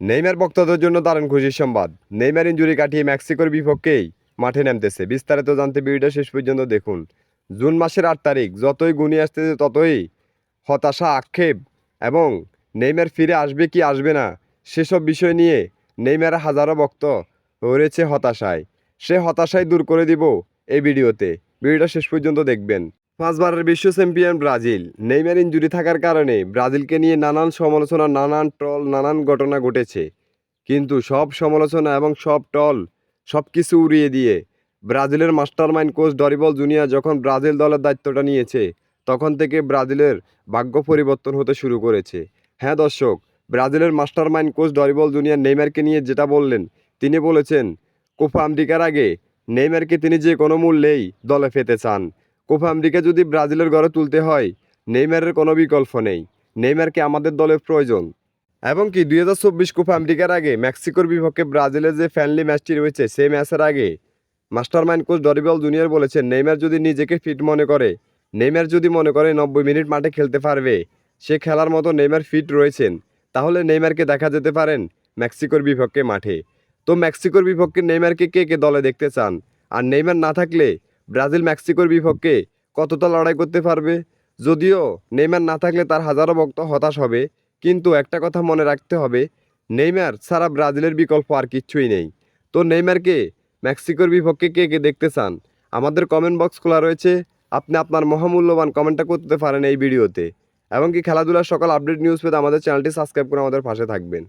Neymar ভক্তদের জন্য দারুণ খুশির সংবাদ। নেইমার ইঞ্জুরি কাটিয়ে মেক্সিকোর বিপক্ষেই মাঠে নামতেছে। বিস্তারিত জানতে ভিডিওটা শেষ পর্যন্ত দেখুন। জুন মাসের আট তারিখ, যতই গুনি আসতেছে, ততই হতাশা, আক্ষেপ এবং নেইমার ফিরে আসবে কি আসবে না, সেসব বিষয় নিয়ে নেইমার হাজারো ভক্ত রয়েছে হতাশায়। সে হতাশাই দূর করে দিব এই ভিডিওতে। ভিডিওটা শেষ পর্যন্ত দেখবেন। পাঁচবারের বিশ্ব চ্যাম্পিয়ন ব্রাজিল। নেইমার ইঞ্জুরি থাকার কারণে ব্রাজিলকে নিয়ে নানান সমালোচনা, নানান ট্রল, নানান ঘটনা ঘটেছে। কিন্তু সব সমালোচনা এবং সব টল সব কিছু উড়িয়ে দিয়ে ব্রাজিলের মাস্টারমাইন্ড কোচ ডরিবল জুনিয়র যখন ব্রাজিল দলের দায়িত্বটা নিয়েছে, তখন থেকে ব্রাজিলের ভাগ্য পরিবর্তন হতে শুরু করেছে। হ্যাঁ দর্শক, ব্রাজিলের মাস্টারমাইন্ড কোচ ডরিবল জুনিয়র নেইমারকে নিয়ে যেটা বললেন, তিনি বলেছেন, কোপা আমেরিকার আগে নেইমারকে তিনি যে কোনো মূল্যেই দলে ফেতে চান কোপা আমেরিকা যদি ব্রাজিলের ঘরে তুলতে হয়, নেইমারের কোনো বিকল্প নেই। নেইমারকে আমাদের দলের প্রয়োজন। এবং কি, দুই হাজার চব্বিশ কোপা আমেরিকার আগে মেক্সিকোর বিপক্ষে ব্রাজিলের যে ফ্যানলি ম্যাচটি রয়েছে, সেই ম্যাচের আগে মাস্টারমাইন্ড কোচ ডরিবল জুনিয়র বলেছেন, নেইমার যদি নিজেকে ফিট মনে করে, নেইমার যদি মনে করে নব্বই মিনিট মাঠে খেলতে পারবে, সে খেলার মতো নেইমার ফিট রয়েছেন, তাহলে নেইমারকে দেখা যেতে পারেন মেক্সিকোর বিপক্ষে মাঠে। তো মেক্সিকোর বিপক্ষে নেইমারকে কে কে দলে দেখতে চান? আর নেইমার না থাকলে ব্রাজিল মেক্সিকোর বিপক্ষে কতটা লড়াই করতে পারবে? যদিও নেইমার না থাকলে তার হাজারো ভক্ত হতাশ হবে, কিন্তু একটা কথা মনে রাখতে হবে, নেইমার ছাড়া ব্রাজিলের বিকল্প আর কিচ্ছুই নেই। তো নেইমারকে মেক্সিকোর বিপক্ষে কে কে দেখতে চান? আমাদের কমেন্ট বক্স খোলা রয়েছে, আপনি আপনার মহামূল্যবান কমেন্টটা করতে পারেন এই ভিডিওতে। এবং কি খেলাধুলার সকল আপডেট নিউজ পেতে আমাদের চ্যানেলটি সাবস্ক্রাইব করে আমাদের পাশে থাকবেন।